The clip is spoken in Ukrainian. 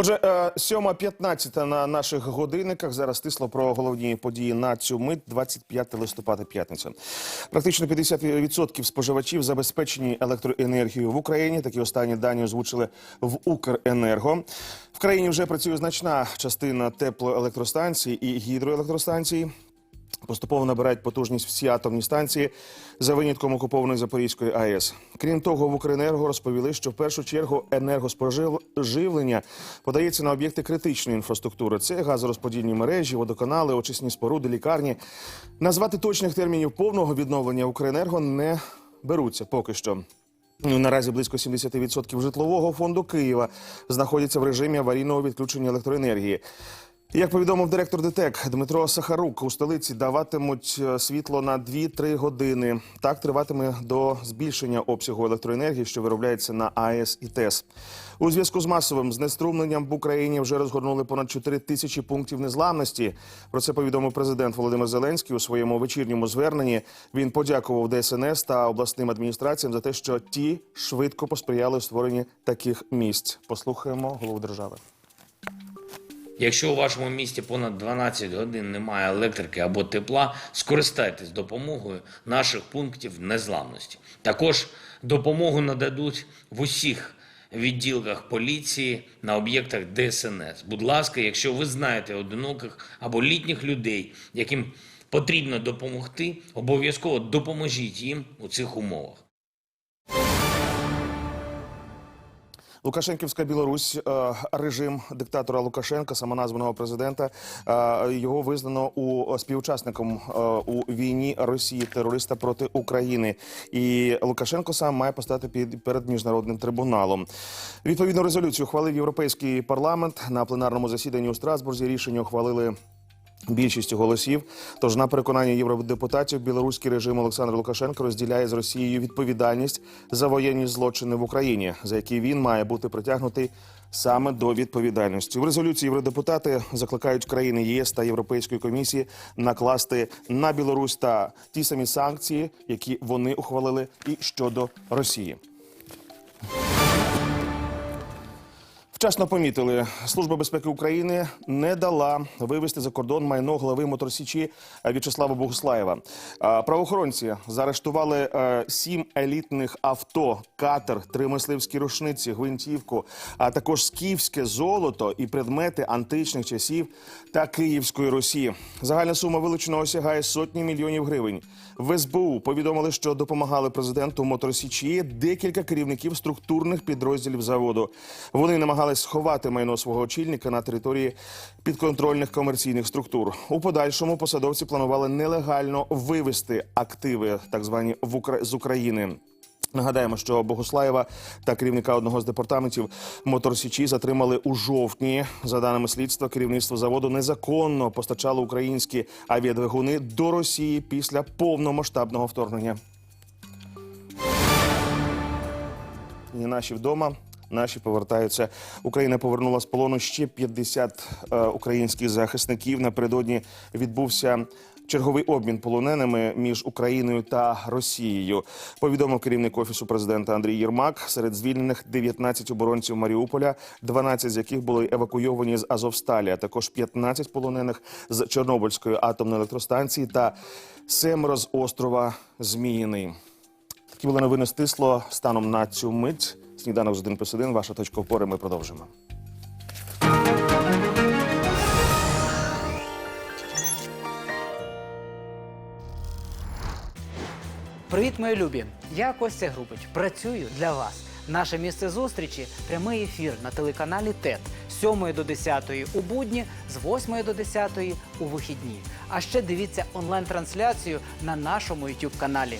Отже, е, 7.15 на наших годинниках. Зараз тисло про головні події на цю мить, 25 листопада, п'ятниця. Практично 50% споживачів забезпечені електроенергією в Україні. Такі останні дані озвучили в Укренерго. В країні вже працює значна частина теплоелектростанцій і гідроелектростанцій. Поступово набирають потужність всі атомні станції за винятком окупованої Запорізької АЕС. Крім того, в Укренерго розповіли, що в першу чергу енергоспоживлення подається на об'єкти критичної інфраструктури. Це газорозподільні мережі, водоканали, очисні споруди, лікарні. Назвати точних термінів повного відновлення Укренерго не беруться поки що. Ну, Наразі близько 70% житлового фонду Києва знаходяться в режимі аварійного відключення електроенергії. Як повідомив директор ДТЕК Дмитро Сахарук, у столиці даватимуть е, світло на 2-3 години. Так триватиме до збільшення обсягу електроенергії, що виробляється на АЕС і ТЕС. У зв'язку з масовим знеструмленням в Україні вже розгорнули понад 4 тисячі пунктів незламності. Про це повідомив президент Володимир Зеленський у своєму вечірньому зверненні. Він подякував ДСНС та обласним адміністраціям за те, що ті швидко посприяли створенні таких місць. Послухаємо голову держави. Якщо у вашому місті понад 12 годин немає електрики або тепла, скористайтесь допомогою наших пунктів незламності. Також допомогу нададуть в усіх відділках поліції на об'єктах ДСНС. Будь ласка, якщо ви знаєте одиноких або літніх людей, яким потрібно допомогти, обов'язково допоможіть їм у цих умовах. Лукашенківська Білорусь, е, режим диктатора Лукашенка, самоназваного президента, е, його визнано у співучасником е, у війні Росії терориста проти України. І Лукашенко сам має постати під перед міжнародним трибуналом. Відповідну резолюцію ухвалив європейський парламент на пленарному засіданні у Страсбурзі. Рішення ухвалили. Більшістю голосів, тож на переконання євродепутатів, білоруський режим Олександра Лукашенка розділяє з Росією відповідальність за воєнні злочини в Україні, за які він має бути притягнутий саме до відповідальності. В резолюції євродепутати закликають країни ЄС та Європейської комісії накласти на Білорусь та ті самі санкції, які вони ухвалили, і щодо Росії. Вчасно помітили, служба безпеки України не дала вивезти за кордон майно глави моторсічі В'ячеслава Богуслаєва. Правоохоронці заарештували е, сім елітних авто, катер, три мисливські рушниці, гвинтівку, а також скіфське золото і предмети античних часів та Київської Росії. Загальна сума вилученого сягає сотні мільйонів гривень. В СБУ повідомили, що допомагали президенту моторсічі декілька керівників структурних підрозділів заводу. Вони намагались сховати майно свого очільника на території підконтрольних комерційних структур. У подальшому посадовці планували нелегально вивести активи, так звані з України. Нагадаємо, що Богуслаєва та керівника одного з департаментів Моторсічі затримали у жовтні. За даними слідства, керівництво заводу незаконно постачало українські авіадвигуни до Росії після повномасштабного вторгнення. І наші вдома. Наші повертаються. Україна повернула з полону ще 50 е, українських захисників. Напередодні відбувся черговий обмін полоненими між Україною та Росією. Повідомив керівник офісу президента Андрій Єрмак. Серед звільнених 19 оборонців Маріуполя, 12 з яких були евакуйовані з Азовсталі, а також 15 полонених з Чорнобильської атомної електростанції та семеро з острова Зміїний. Такі були новини стисло станом на цю мить. Сніданок з 1 плюс 1. Ваша точка опори. Ми продовжимо. Привіт, мої любі! Я Костя Грубич. Працюю для вас. Наше місце зустрічі прямий ефір на телеканалі ТЕТ з 7 до 10 у будні, з 8 до 10 у вихідні. А ще дивіться онлайн-трансляцію на нашому YouTube каналі.